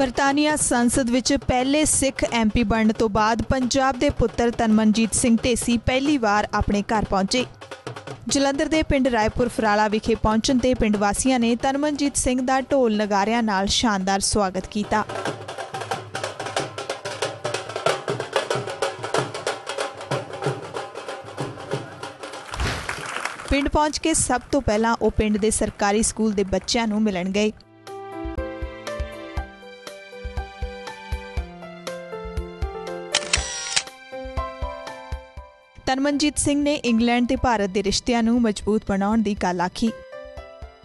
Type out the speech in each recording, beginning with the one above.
ਬਰਤਾਨੀਆ ਸੰਸਦ ਵਿੱਚ ਪਹਿਲੇ ਸਿੱਖ ਐਮਪੀ ਬਣਨ ਤੋਂ ਬਾਅਦ ਪੰਜਾਬ ਦੇ ਪੁੱਤਰ ਤਨਮਨਜੀਤ ਸਿੰਘ ਢੇਸੀ ਪਹਿਲੀ ਵਾਰ ਆਪਣੇ ਘਰ ਪਹੁੰਚੇ। ਜਲੰਧਰ ਦੇ ਪਿੰਡ ਰਾਏਪੁਰ ਫਰਾਲਾ ਵਿਖੇ ਪਹੁੰਚਣ ਤੇ ਪਿੰਡ ਵਾਸੀਆਂ ਨੇ ਤਨਮਨਜੀਤ ਸਿੰਘ ਦਾ ਢੋਲ ਨਗਾਰਿਆਂ ਨਾਲ ਸ਼ਾਨਦਾਰ ਸਵਾਗਤ ਕੀਤਾ। ਪਿੰਡ ਪਹੁੰਚ ਕੇ ਸਭ ਤੋਂ ਪਹਿਲਾਂ ਉਹ ਪਿੰਡ ਦੇ ਸਰਕਾਰੀ ਸਕੂਲ ਦੇ ਬੱਚਿਆਂ ਨੂੰ ਮਿਲਣ ਗਏ। ਤਨਮਨਜੀਤ ਸਿੰਘ ਨੇ ਇੰਗਲੈਂਡ ਤੇ ਭਾਰਤ ਦੇ ਰਿਸ਼ਤਿਆਂ ਨੂੰ ਮਜ਼ਬੂਤ ਬਣਾਉਣ ਦੀ ਗੱਲ ਆਖੀ।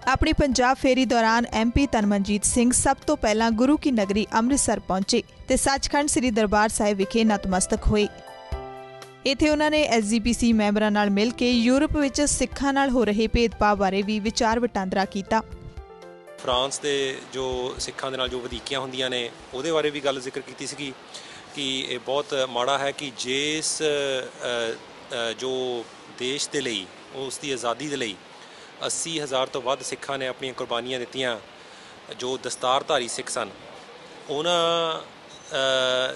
ਆਪਣੀ ਪੰਜਾਬ ਫੇਰੀ ਦੌਰਾਨ ਐਮਪੀ ਤਨਮਨਜੀਤ ਸਿੰਘ ਸਭ ਤੋਂ ਪਹਿਲਾਂ ਗੁਰੂ ਕੀ ਨਗਰੀ ਅੰਮ੍ਰਿਤਸਰ ਪਹੁੰਚੇ ਤੇ ਸੱਚਖੰਡ ਸ੍ਰੀ ਦਰਬਾਰ ਸਾਹਿਬ ਵਿਖੇ ਨਤਮਸਤਕ ਹੋਏ। ਇੱਥੇ ਉਹਨਾਂ ਨੇ ਐਸਜੀਪੀਸੀ ਮੈਂਬਰਾਂ ਨਾਲ ਮਿਲ ਕੇ ਯੂਰਪ ਵਿੱਚ ਸਿੱਖਾਂ ਨਾਲ ਹੋ ਰਹੇ ਭੇਦਭਾਵ ਬਾਰੇ ਵੀ ਵਿਚਾਰ ਵਟਾਂਦਰਾ ਕੀਤਾ। ਫਰਾਂਸ ਦੇ ਜੋ ਸਿੱਖਾਂ ਦੇ ਨਾਲ ਜੋ ਵਧੀਕੀਆਂ ਹੁੰਦੀਆਂ ਨੇ, ਉਹਦੇ ਬਾਰੇ ਵੀ ਗੱਲ ਜ਼ਿਕਰ ਕੀਤੀ ਸੀਗੀ ਕਿ ਇਹ ਬਹੁਤ ਮਾੜਾ ਹੈ ਕਿ ਜਿਸ ਜੋ ਦੇਸ਼ ਦੇ ਲਈ ਉਸ ਦੀ ਆਜ਼ਾਦੀ ਦੇ ਲਈ 80000 ਤੋਂ ਵੱਧ ਸਿੱਖਾਂ ਨੇ ਆਪਣੀਆਂ ਕੁਰਬਾਨੀਆਂ ਦਿੱਤੀਆਂ, ਜੋ ਦਸਤਾਰਧਾਰੀ ਸਿੱਖ ਸਨ। ਉਹਨਾਂ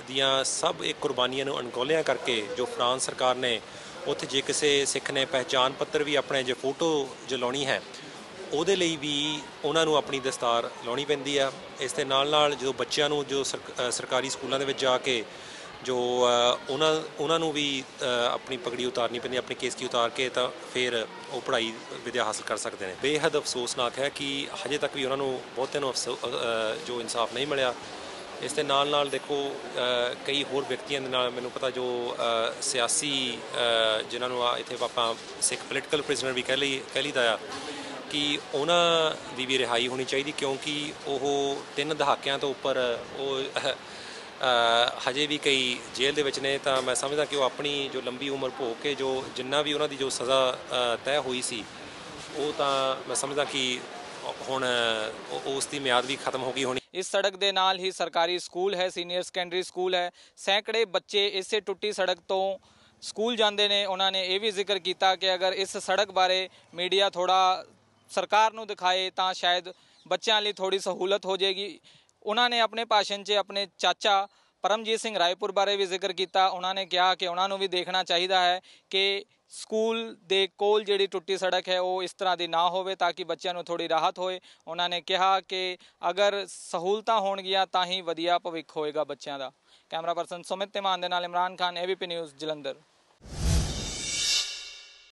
ਦੀਆਂ ਸਭ ਇਹ ਕੁਰਬਾਨੀਆਂ ਨੂੰ ਅਣਗੌਲਿਆਂ ਕਰਕੇ ਜੋ ਫਰਾਂਸ ਸਰਕਾਰ ਨੇ ਉੱਥੇ ਜੇ ਕਿਸੇ ਸਿੱਖ ਨੇ ਪਹਿਚਾਨ ਪੱਤਰ ਵੀ ਆਪਣੇ ਜੇ ਫੋਟੋ ਜੋ ਲਾਉਣੀ ਹੈ, ਉਹਦੇ ਲਈ ਵੀ ਉਹਨਾਂ ਨੂੰ ਆਪਣੀ ਦਸਤਾਰ ਲਾਉਣੀ ਪੈਂਦੀ ਆ। ਇਸ ਦੇ ਨਾਲ ਨਾਲ ਜਦੋਂ ਬੱਚਿਆਂ ਨੂੰ ਜੋ ਸਰਕਾਰੀ ਸਕੂਲਾਂ ਦੇ ਵਿੱਚ ਜਾ ਕੇ ਜੋ ਉਹਨਾਂ ਉਹਨਾਂ ਨੂੰ ਵੀ ਆਪਣੀ ਪਗੜੀ ਉਤਾਰਨੀ ਪੈਂਦੀ, ਆਪਣੀ ਕੇਸਕੀ ਉਤਾਰ ਕੇ ਤਾਂ ਫਿਰ ਉਹ ਪੜ੍ਹਾਈ, ਵਿਦਿਆ ਹਾਸਲ ਕਰ ਸਕਦੇ ਨੇ। ਬੇਹੱਦ ਅਫਸੋਸਨਾਕ ਹੈ ਕਿ ਹਜੇ ਤੱਕ ਵੀ ਉਹਨਾਂ ਨੂੰ ਬਹੁਤਿਆਂ ਨੂੰ ਅਫਸੋ- ਜੋ ਇਨਸਾਫ ਨਹੀਂ ਮਿਲਿਆ। ਇਸ ਦੇ ਨਾਲ ਨਾਲ ਦੇਖੋ ਕਈ ਹੋਰ ਵਿਅਕਤੀਆਂ ਦੇ ਨਾਲ ਮੈਨੂੰ ਪਤਾ ਜੋ ਸਿਆਸੀ ਜਿਨ੍ਹਾਂ ਨੂੰ ਆ ਇੱਥੇ ਆਪਾਂ ਸਿੱਖ ਪੋਲੀਟੀਕਲ ਪ੍ਰਿਜ਼ਨਰ ਵੀ ਕਹਿ ਲਈ, ਕਹਿ ਲਈਦਾ ਆ, ਕਿ ਉਹਨਾਂ ਦੀ ਵੀ ਰਿਹਾਈ ਹੋਣੀ ਚਾਹੀਦੀ ਕਿਉਂਕਿ ਉਹ ਤਿੰਨ ਦਹਾਕਿਆਂ ਤੋਂ ਉੱਪਰ ਉਹ ਹਜੇ ਵੀ ਕਈ ਜੇਲ੍ਹ ਦੇ ਵਿੱਚ ਨੇ, ਤਾਂ ਮੈਂ ਸਮਝਦਾ ਕਿ ਉਹ ਆਪਣੀ ਜੋ ਲੰਬੀ ਉਮਰ ਭੋਗ ਕੇ ਜੋ ਜਿੰਨਾ ਵੀ ਉਹਨਾਂ ਦੀ ਜੋ ਸਜ਼ਾ ਤੈਅ ਹੋਈ ਸੀ, ਉਹ ਤਾਂ ਮੈਂ ਸਮਝਦਾ ਕਿ ਹੁਣ ਉਸ ਦੀ ਮਿਆਦ ਵੀ ਖਤਮ ਹੋ ਗਈ ਹੋਣੀ। ਇਸ ਸੜਕ ਦੇ ਨਾਲ ਹੀ ਸਰਕਾਰੀ ਸਕੂਲ ਹੈ, ਸੀਨੀਅਰ ਸੈਕੰਡਰੀ ਸਕੂਲ ਹੈ। ਸੈਂਕੜੇ ਬੱਚੇ ਇਸੇ ਟੁੱਟੀ ਸੜਕ ਤੋਂ ਸਕੂਲ ਜਾਂਦੇ ਨੇ। ਉਹਨਾਂ ਨੇ ਇਹ ਵੀ ਜ਼ਿਕਰ ਕੀਤਾ ਕਿ ਅਗਰ ਇਸ ਸੜਕ ਬਾਰੇ ਮੀਡੀਆ ਥੋੜਾ ਸਰਕਾਰ ਨੂੰ ਦਿਖਾਏ, ਤਾਂ ਸ਼ਾਇਦ ਬੱਚਿਆਂ ਲਈ ਥੋੜੀ ਸਹੂਲਤ ਹੋ ਜਾਏਗੀ। ਉਹਨਾਂ ਨੇ ਆਪਣੇ ਭਾਸ਼ਣ 'ਚ ਆਪਣੇ ਚਾਚਾ ਪਰਮਜੀਤ ਸਿੰਘ ਰਾਏਪੁਰ ਬਾਰੇ ਵੀ ਜ਼ਿਕਰ ਕੀਤਾ। ਉਹਨਾਂ ਨੇ ਕਿਹਾ ਕਿ ਉਹਨਾਂ ਨੂੰ ਵੀ ਦੇਖਣਾ ਚਾਹੀਦਾ ਹੈ ਕਿ ਸਕੂਲ ਦੇ ਕੋਲ ਜਿਹੜੀ ਟੁੱਟੀ ਸੜਕ ਹੈ, ਉਹ ਇਸ ਤਰ੍ਹਾਂ ਦੀ ਨਾ ਹੋਵੇ ਤਾਂ ਕਿ ਬੱਚਿਆਂ ਨੂੰ ਥੋੜੀ ਰਾਹਤ ਹੋਏ। ਉਹਨਾਂ ਨੇ ਕਿਹਾ ਕਿ ਅਗਰ ਸਹੂਲਤਾਂ ਹੋਣਗੀਆਂ ਤਾਂ ਹੀ ਵਧੀਆ ਭਵਿੱਖ ਹੋਏਗਾ ਬੱਚਿਆਂ ਦਾ। ਕੈਮਰਾ ਪਰਸਨ ਸੁਮਿਤ ਤਿਮਾਨ ਦੇ ਨਾਲ ਇਮਰਾਨ ਖਾਨ ਏਬੀਪੀ ਨਿਊਜ਼ ਜਲੰਧਰ।